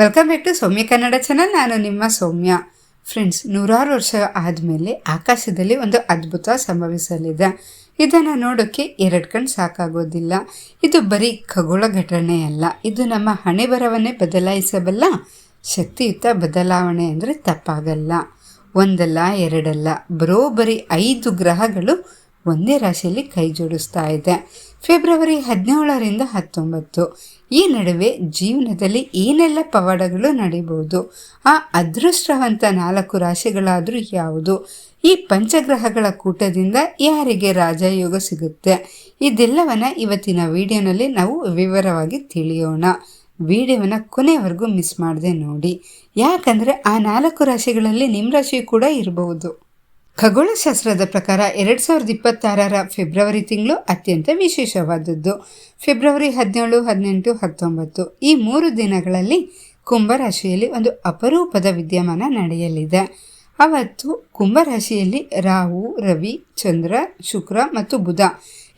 Welcome back to Soumya Kannada channel ನಾನು ನಿಮ್ಮ ಸೌಮ್ಯ. Friends ನೂರಾರು ವರ್ಷ ಆದಮೇಲೆ ಆಕಾಶದಲ್ಲಿ ಒಂದು ಅದ್ಭುತ ಸಂಭವಿಸಲಿದೆ. ಇದನ್ನು ನೋಡೋಕ್ಕೆ ಎರಡು ಕಣ್ಣು ಸಾಕಾಗೋದಿಲ್ಲ. ಇದು ಬರೀ ಖಗೋಳ ಘಟನೆ ಅಲ್ಲ ಇದು ನಮ್ಮ ಹಣೆ ಬರವನ್ನೇ ಬದಲಾಯಿಸಬಲ್ಲ ಶಕ್ತಿಯುತ ಬದಲಾವಣೆ ಅಂದರೆ ತಪ್ಪಾಗಲ್ಲ. ಒಂದಲ್ಲ, ಎರಡಲ್ಲ ಬರೋಬರಿ ಐದು ಗ್ರಹಗಳು ಒಂದೇ ರಾಶಿಯಲ್ಲಿ ಕೈ ಜೋಡಿಸ್ತಾ ಇದೆ. ಫೆಬ್ರವರಿ ಹದಿನೇಳರಿಂದ ಹತ್ತೊಂಬತ್ತು. ಈ ನಡುವೆ ಜೀವನದಲ್ಲಿ ಏನೆಲ್ಲ ಪವಾಡಗಳು ನಡೀಬಹುದು? ಆ ಅದೃಷ್ಟವಂತ ನಾಲ್ಕು ರಾಶಿಗಳಾದರೂ ಯಾವುದು? ಈ ಪಂಚಗ್ರಹಗಳ ಕೂಟದಿಂದ ಯಾರಿಗೆ ರಾಜಯೋಗ ಸಿಗುತ್ತೆ? ಇದೆಲ್ಲವನ್ನ ಇವತ್ತಿನ ವಿಡಿಯೋನಲ್ಲಿ ನಾವು ವಿವರವಾಗಿ ತಿಳಿಯೋಣ. ವಿಡಿಯೋವನ್ನು ಕೊನೆಯವರೆಗೂ ಮಿಸ್ ಮಾಡದೆ ನೋಡಿ. ಯಾಕಂದರೆ ಆ ನಾಲ್ಕು ರಾಶಿಗಳಲ್ಲಿ ನಿಮ್ಮ ರಾಶಿ ಕೂಡ ಇರಬಹುದು ಖಗೋಳಶಾಸ್ತ್ರದ ಪ್ರಕಾರ ಎರಡು ಸಾವಿರದ ಇಪ್ಪತ್ತಾರರ ಫೆಬ್ರವರಿ ತಿಂಗಳು ಅತ್ಯಂತ ವಿಶೇಷವಾದದ್ದು. ಫೆಬ್ರವರಿ ಹದಿನೇಳು, ಹದಿನೆಂಟು, ಹತ್ತೊಂಬತ್ತು ಈ ಮೂರು ದಿನಗಳಲ್ಲಿ ಕುಂಭರಾಶಿಯಲ್ಲಿ ಒಂದು ಅಪರೂಪದ ವಿದ್ಯಮಾನ ನಡೆಯಲಿದೆ. ಅವತ್ತು ಕುಂಭರಾಶಿಯಲ್ಲಿ ರಾಹು, ರವಿ, ಚಂದ್ರ, ಶುಕ್ರ ಮತ್ತು ಬುಧ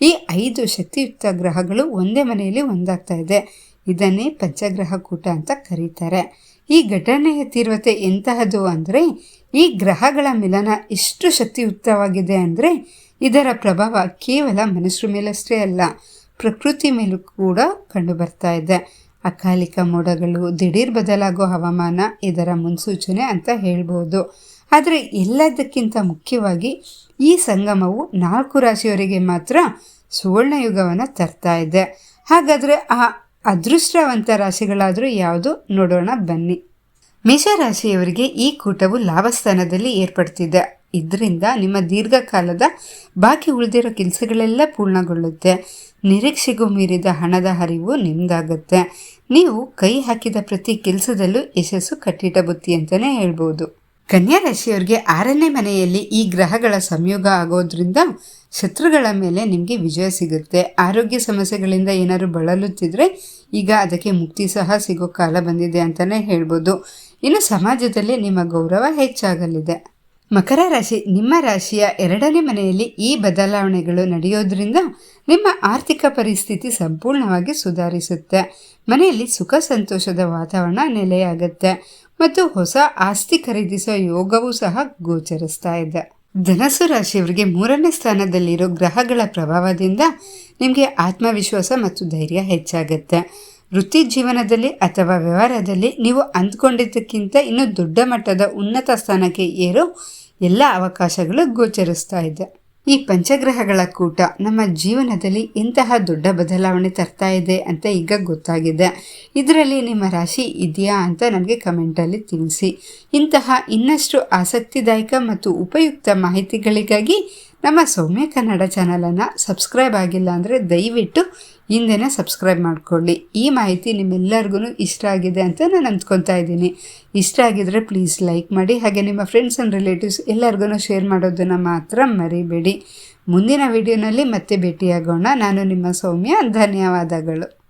ಈ ಐದು ಶಕ್ತಿಯುಕ್ತ ಗ್ರಹಗಳು ಒಂದೇ ಮನೆಯಲ್ಲಿ ಒಂದಾಗ್ತಾ ಇದೆ. ಇದನ್ನೇ ಪಂಚಗ್ರಹ ಕೂಟ ಅಂತ ಕರೀತಾರೆ. ಈ ಘಟನೆಯ ತೀವ್ರತೆ ಎಂತಹದ್ದು ಅಂದರೆ ಈ ಗ್ರಹಗಳ ಮಿಲನ ಎಷ್ಟು ಶಕ್ತಿಯುಕ್ತವಾಗಿದೆ ಅಂದರೆ ಇದರ ಪ್ರಭಾವ ಕೇವಲ ಮನುಷ್ಯರ ಮೇಲಷ್ಟೇ ಅಲ್ಲ, ಪ್ರಕೃತಿ ಮೇಲೂ ಕೂಡ ಕಂಡು ಬರ್ತಾ ಇದೆ. ಅಕಾಲಿಕ ಮೋಡಗಳು, ದಿಢೀರ್ ಬದಲಾಗೋ ಹವಾಮಾನ, ಇದರ ಮುನ್ಸೂಚನೆ ಅಂತ ಹೇಳ್ಬೋದು. ಆದರೆ ಎಲ್ಲದಕ್ಕಿಂತ ಮುಖ್ಯವಾಗಿ ಈ ಸಂಗಮವು ನಾಲ್ಕು ರಾಶಿಯವರಿಗೆ ಮಾತ್ರ ಸುವರ್ಣಯುಗವನ್ನು ತರ್ತಾ ಇದೆ. ಹಾಗಾದರೆ ಆ ಅದೃಷ್ಟವಂತ ರಾಶಿಗಳಾದರೂ ಯಾವುದು? ನೋಡೋಣ ಬನ್ನಿ. ಮೇಷರಾಶಿಯವರಿಗೆ ಈ ಕೂಟವು ಲಾಭಸ್ಥಾನದಲ್ಲಿ ಏರ್ಪಡ್ತಿದೆ. ಇದರಿಂದ ನಿಮ್ಮ ದೀರ್ಘಕಾಲದ ಬಾಕಿ ಉಳಿದಿರೋ ಕೆಲಸಗಳೆಲ್ಲ ಪೂರ್ಣಗೊಳ್ಳುತ್ತೆ. ನಿರೀಕ್ಷೆಗೂ ಮೀರಿದ ಹಣದ ಹರಿವು ನಿಮ್ಮದಾಗುತ್ತೆ ನೀವು ಕೈ ಹಾಕಿದ ಪ್ರತಿ ಕೆಲಸದಲ್ಲೂ ಯಶಸ್ಸು ಕಟ್ಟಿಟ ಬುತ್ತಿ ಅಂತಲೇ ಹೇಳ್ಬೋದು. ಕನ್ಯಾ ರಾಶಿಯವರಿಗೆ ಆರನೇ ಮನೆಯಲ್ಲಿ ಈ ಗ್ರಹಗಳ ಸಂಯೋಗ ಆಗೋದ್ರಿಂದ ಶತ್ರುಗಳ ಮೇಲೆ ನಿಮಗೆ ವಿಜಯ ಸಿಗುತ್ತೆ. ಆರೋಗ್ಯ ಸಮಸ್ಯೆಗಳಿಂದ ಏನಾದರೂ ಬಳಲುತ್ತಿದ್ರೆ ಈಗ ಅದಕ್ಕೆ ಮುಕ್ತಿ ಸಹ ಸಿಗೋ ಕಾಲ ಬಂದಿದೆ ಅಂತಲೇ ಹೇಳ್ಬೋದು. ಇನ್ನು ಸಮಾಜದಲ್ಲಿ ನಿಮ್ಮ ಗೌರವ ಹೆಚ್ಚಾಗಲಿದೆ. ಮಕರ ರಾಶಿ, ನಿಮ್ಮ ರಾಶಿಯ ಎರಡನೇ ಮನೆಯಲ್ಲಿ ಈ ಬದಲಾವಣೆಗಳು ನಡೆಯೋದ್ರಿಂದ ನಿಮ್ಮ ಆರ್ಥಿಕ ಪರಿಸ್ಥಿತಿ ಸಂಪೂರ್ಣವಾಗಿ ಸುಧಾರಿಸುತ್ತೆ. ಮನೆಯಲ್ಲಿ ಸುಖ, ಸಂತೋಷದ ವಾತಾವರಣ ನೆಲೆಯಾಗುತ್ತೆ. ಮತ್ತು ಹೊಸ ಆಸ್ತಿ ಖರೀದಿಸುವ ಯೋಗವೂ ಸಹ ಗೋಚರಿಸ್ತಾ ಇದೆ. ಧನಸು ರಾಶಿಯವರಿಗೆ ಮೂರನೇ ಸ್ಥಾನದಲ್ಲಿರೋ ಗ್ರಹಗಳ ಪ್ರಭಾವದಿಂದ ನಿಮಗೆ ಆತ್ಮವಿಶ್ವಾಸ ಮತ್ತು ಧೈರ್ಯ ಹೆಚ್ಚಾಗುತ್ತೆ. ವೃತ್ತಿ ಜೀವನದಲ್ಲಿ ಅಥವಾ ವ್ಯವಹಾರದಲ್ಲಿ ನೀವು ಅಂದ್ಕೊಂಡಿದ್ದಕ್ಕಿಂತ ಇನ್ನೂ ದೊಡ್ಡ ಮಟ್ಟದ ಉನ್ನತ ಸ್ಥಾನಕ್ಕೆ ಏರೋ ಎಲ್ಲ ಅವಕಾಶಗಳು ಗೋಚರಿಸ್ತಾ ಇದೆ. ಈ ಪಂಚಗ್ರಹಗಳ ಕೂಟ ನಮ್ಮ ಜೀವನದಲ್ಲಿ ಇಂತಹ ದೊಡ್ಡ ಬದಲಾವಣೆ ತರ್ತಾ ಇದೆ ಅಂತ ಈಗ ಗೊತ್ತಾಗಿದೆ. ಇದರಲ್ಲಿ ನಿಮ್ಮ ರಾಶಿ ಇದೆಯಾ ಅಂತ ನನಗೆ ಕಮೆಂಟಲ್ಲಿ ತಿಳಿಸಿ. ಇಂತಹ ಇನ್ನಷ್ಟು ಆಸಕ್ತಿದಾಯಕ ಮತ್ತು ಉಪಯುಕ್ತ ಮಾಹಿತಿಗಳಿಗಾಗಿ ನಮ್ಮ ಸೌಮ್ಯ ಕನ್ನಡ ಚಾನಲನ್ನು ಸಬ್ಸ್ಕ್ರೈಬ್ ಆಗಿಲ್ಲ ಅಂದರೆ ದಯವಿಟ್ಟು ಹಿಂದೆನೇ ಸಬ್ಸ್ಕ್ರೈಬ್ ಮಾಡಿಕೊಳ್ಳಿ. ಈ ಮಾಹಿತಿ ನಿಮ್ಮೆಲ್ಲರಿಗೂ ಇಷ್ಟ ಆಗಿದೆ ಅಂತ ನಾನು ಅಂದ್ಕೊತಾ ಇದ್ದೀನಿ. ಇಷ್ಟ ಆಗಿದ್ರೆ ಪ್ಲೀಸ್ ಲೈಕ್ ಮಾಡಿ. ಹಾಗೆ ನಿಮ್ಮ ಫ್ರೆಂಡ್ಸ್ ಆ್ಯಂಡ್ ರಿಲೇಟಿವ್ಸ್ ಎಲ್ಲರಿಗೂ ಶೇರ್ ಮಾಡೋದನ್ನು ಮಾತ್ರ ಮರಿಬೇಡಿ. ಮುಂದಿನ ವಿಡಿಯೋನಲ್ಲಿ ಮತ್ತೆ ಭೇಟಿಯಾಗೋಣ. ನಾನು ನಿಮ್ಮ ಸೌಮ್ಯ. ಧನ್ಯವಾದಗಳು.